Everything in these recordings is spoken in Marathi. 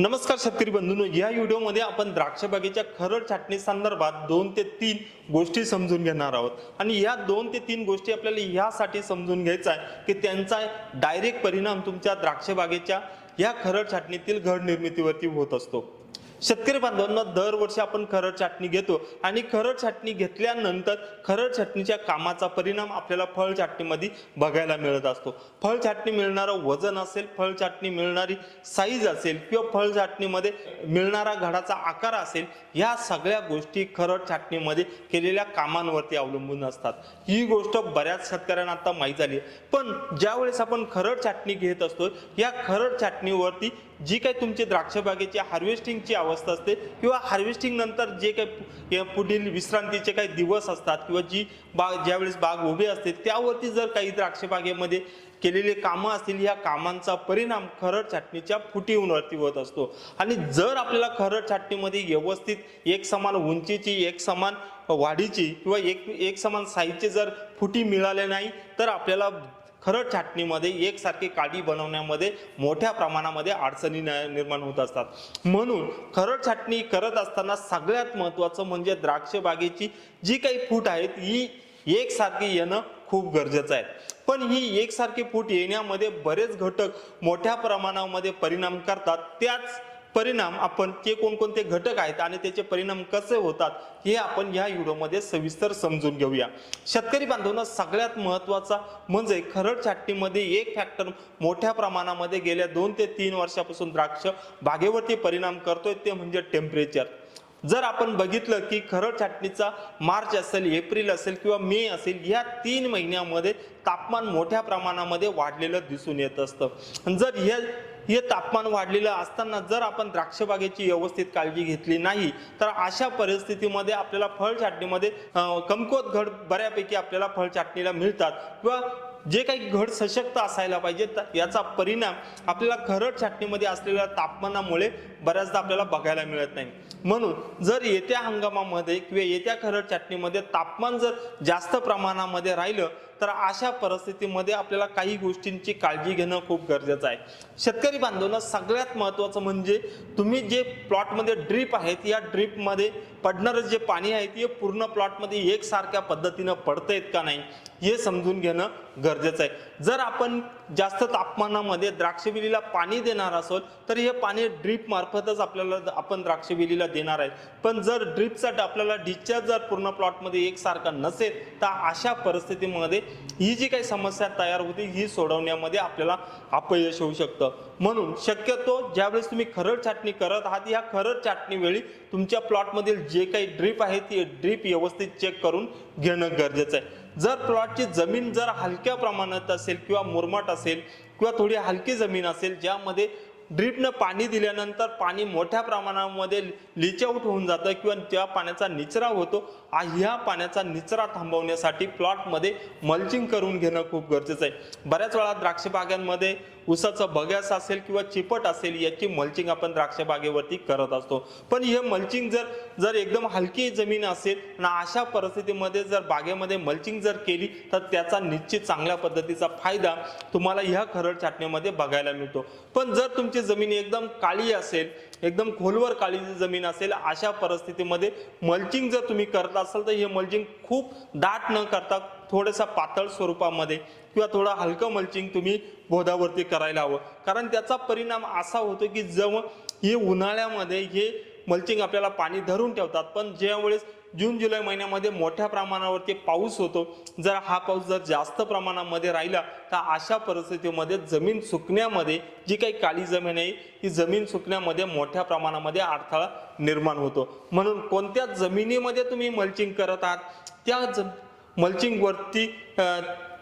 नमस्कार शेतकरी बंधूंनो या व्हिडिओमध्ये आपण द्राक्ष बागेच्या खरड छाटणी संदर्भात दोन ते तीन गोष्टी समजून घेणार आहोत. आणि या दोन ते तीन गोष्टी आपल्याला ह्यासाठी समजून घ्यायचा आहे की त्यांचा डायरेक्ट परिणाम तुमच्या द्राक्ष बागेच्या या खरड छाटणीतील घड निर्मितीवरती होत असतो. शेतकरी बांधवांना दरवर्षी आपण खरड छाटणी घेतो आणि खरड छाटणी घेतल्यानंतर खरड छाटणीच्या कामाचा परिणाम आपल्याला फळ छाटणीमध्ये बघायला मिळत असतो. फळ छाटणी मिळणारं वजन असेल फळ छाटणी मिळणारी साईज असेल किंवा फळ छाटणीमध्ये मिळणारा घडाचा आकार असेल या सगळ्या गोष्टी खरड छाटणीमध्ये केलेल्या कामांवरती अवलंबून असतात. ही गोष्ट बऱ्याच शेतकऱ्यांना आता माहीत झाली. पण ज्यावेळेस आपण खरड छाटणी घेत असतो या खरड छाटणीवरती जी काही तुमची द्राक्ष बागेची हार्वेस्टिंगची अवस्था असते किंवा हार्वेस्टिंग नंतर जे काही पुढील विश्रांतीचे काही दिवस असतात किंवा जी बाग ज्यावेळेस बाग उभी असते त्यावरती जर काही द्राक्ष बागेमध्ये केलेले कामं असतील या कामांचा परिणाम खरड छाटणीच्या फुटीवरती होत असतो. आणि जर आपल्याला खरड छाटणीमध्ये व्यवस्थित एक समान उंचीची एक समान वाढीची किंवा एक एक समान साईजचे जर फुटी मिळाले नाही तर आपल्याला खरड छाटणीमध्ये एकसारखी काडी बनवण्यामध्ये मोठ्या प्रमाणामध्ये अडचणी निर्माण होत असतात. म्हणून खरड छाटणी करत असताना सगळ्यात महत्त्वाचं म्हणजे द्राक्ष बागेची जी काही फूट आहेत ही एकसारखी येणं खूप गरजेचं आहे. पण ही एकसारखी फूट येण्यामध्ये बरेच घटक मोठ्या प्रमाणामध्ये परिणाम करतात. त्याच परिणाम आपण ते कोणकोणते घटक आहेत आणि त्याचे परिणाम कसे होतात हे आपण या व्हिडिओमध्ये सविस्तर समजून घेऊया. शेतकरी बांधवांना सगळ्यात महत्त्वाचा म्हणजे खरड छाटणीमध्ये एक फॅक्टर मोठ्या प्रमाणामध्ये गेल्या दोन ते तीन वर्षापासून द्राक्ष बागेवरती परिणाम करतोय ते म्हणजे टेम्परेचर जर आपण बघितलं की खरड छाटणीचा मार्च असेल एप्रिल असेल किंवा मे असेल या तीन महिन्यामध्ये तापमान मोठ्या प्रमाणामध्ये वाढलेलं दिसून येत असतं. जर हे हे तापमान वाढलेलं असताना जर आपण द्राक्षबागेची व्यवस्थित काळजी घेतली नाही तर अशा परिस्थितीमध्ये आपल्याला फळ छाटणीमध्ये कमकुवत घड बऱ्यापैकी आपल्याला फळ छाटणीला मिळतात. किंवा जे काही घड सशक्त असायला पाहिजे त- याचा परिणाम आपल्याला खरड छाटणीमध्ये असलेल्या तापमानामुळे बऱ्याचदा आपल्याला बघायला मिळत नाही. म्हणून जर येत्या हंगामामध्ये किंवा येत्या खरड चटणीमध्ये तापमान जर जास्त प्रमाणामध्ये राहिलं तर अशा परिस्थितीमध्ये आपल्याला काही गोष्टींची काळजी घेणं खूप गरजेचं आहे. शेतकरी बांधवांना सगळ्यात महत्त्वाचं म्हणजे तुम्ही जे प्लॉटमध्ये ड्रीप आहेत या ड्रीपमध्ये पडणारं जे पाणी आहे ते पूर्ण प्लॉटमध्ये एकसारख्या पद्धतीनं पडतंयत का नाही हे समजून घेणं गरजेचं आहे. जर आपण जास्त तापमानामध्ये द्राक्षवेलीला पाणी देणार असोल तर हे पाणी ड्रीप मार्फतच आपल्याला आपण द्राक्षवेलीला देणार आहे. पण जर ड्रीपसाठी आपल्याला डिस्चार्ज जर पूर्ण प्लॉटमध्ये एकसारखा नसेल तर अशा परिस्थितीमध्ये ही जी काही समस्या तयार होती ही सोडवण्यामध्ये आपल्याला अपयश होऊ शकतं. म्हणून शक्यतो ज्यावेळेस तुम्ही खरड छाटणी करत आहात या खरड छाटणी वेळी तुमच्या प्लॉटमधील जे काही ड्रीप आहे ती ड्रीप व्यवस्थित चेक करून घेणं गरजेचं आहे. जर प्लॉटची जमीन जर हलक्या प्रमाणात असेल किंवा मुरमाट असेल किंवा थोडी हलकी जमीन असेल ज्यामध्ये ड्रीपनं पाणी दिल्यानंतर पाणी मोठ्या प्रमाणामध्ये लिचआउट होऊन जातं किंवा त्या पाण्याचा निचरा होतो. ह्या पाण्याचा निचरा थांबवण्यासाठी प्लॉटमध्ये मल्चिंग करून घेणं खूप गरजेचं आहे. बऱ्याच वेळा द्राक्ष बागांमध्ये बगॅस बग्यास असेल किंवा चिपट असेल याची मल्चिंग आपण द्राक्ष बागेवरती करत असतो. पण हे मल्चिंग जर जर एकदम हलकी जमीन असेल आणि अशा परिस्थितीमध्ये जर बागेमध्ये मल्चिंग जर केली तर त्याचा निश्चित चांगल्या पद्धतीचा फायदा तुम्हाला ह्या खरड छाटणीमध्ये बघायला मिळतो. पण जर तुमची जमीन एकदम काळी असेल एकदम खोलवर काळी जमीन असेल अशा परिस्थितीमध्ये मल्चिंग जर तुम्ही करत असाल तर हे मल्चिंग खूप दाट न करता थोडंसं पातळ स्वरूपामध्ये किंवा थोडं हलकं मल्चिंग तुम्ही बोधावरती करायला हवं. कारण त्याचा परिणाम असा होतो की जवळ हे उन्हाळ्यामध्ये हे मल्चिंग आपल्याला पाणी धरून ठेवतात पण ज्यावेळेस जून जुलै महिन्यामध्ये मोठ्या प्रमाणावरती पाऊस होतो. जर हा पाऊस जर जास्त प्रमाणामध्ये राहिला तर अशा परिस्थितीमध्ये जमीन सुकण्यामध्ये जी काही काळी जमीन आहे ती जमीन सुकण्यामध्ये मोठ्या प्रमाणामध्ये अडथळा निर्माण होतो. म्हणून कोणत्या जमिनीमध्ये तुम्ही मल्चिंग करत आहात त्या ज मल्चिंगवरती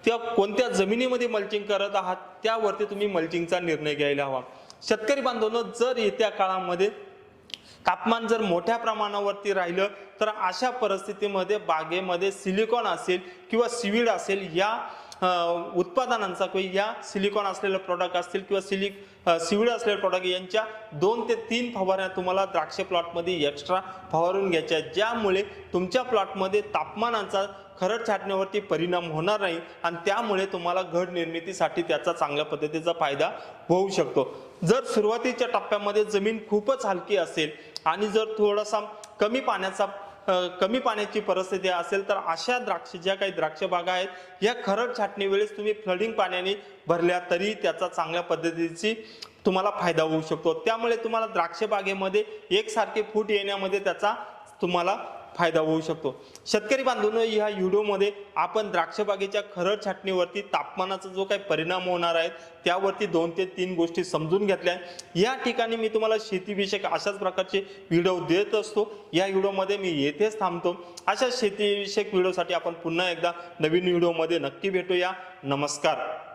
त्या कोणत्या जमिनीमध्ये मल्चिंग करत आहात त्यावरती तुम्ही मल्चिंगचा निर्णय घ्यायला हवा. शेतकरी बांधवांनो जर येत्या काळामध्ये तापमान जर मोठ्या प्रमाणावरती राहिलं तर अशा परिस्थितीमध्ये बागेमध्ये सिलिकॉन असेल किंवा सिविड असेल या उत्पादनांचा किंवा या सिलिकॉन असलेले प्रॉडक्ट असतील किंवा सिलिक सिविड असलेले प्रॉडक्ट यांच्या दोन ते तीन फवारण्या तुम्हाला द्राक्ष प्लॉटमध्ये एक्स्ट्रा फवारून घ्यायच्या ज्यामुळे तुमच्या प्लॉटमध्ये तापमानाचा खरड छाटण्यावरती परिणाम होणार नाही आणि त्यामुळे तुम्हाला घड निर्मितीसाठी त्याचा चांगल्या पद्धतीचा फायदा होऊ शकतो. जर सुरुवातीच्या टप्प्यामध्ये जमीन खूपच हलकी असेल आणि जर थोडासा कमी पाण्याचा कमी पाण्याची परिस्थिती असेल तर अशा द्राक्ष ज्या काही द्राक्ष बागा आहेत या खरड छाटणी वेळेस तुम्ही फ्लडिंग पाण्याने भरल्या तरी त्याचा चांगल्या पद्धतीची तुम्हाला फायदा होऊ शकतो. त्यामुळे तुम्हाला द्राक्ष बागेमध्ये एकसारखे फूट येण्यामध्ये त्याचा तुम्हाला फायदा होऊ शकतो. शेतकरी बांधवांनो ह्या व्हिडिओमध्ये आपण द्राक्षबागेच्या खरड छाटणीवरती तापमानाचा जो काही परिणाम होणार आहे त्यावरती दोन ते तीन गोष्टी समजून घेतल्या या ठिकाणी मी तुम्हाला शेतीविषयक अशाच प्रकारचे व्हिडिओ देत असतो. या व्हिडिओमध्ये मी येथेच थांबतो. अशा शेतीविषयक व्हिडिओसाठी आपण पुन्हा एकदा नवीन व्हिडिओमध्ये नक्की भेटूया. नमस्कार.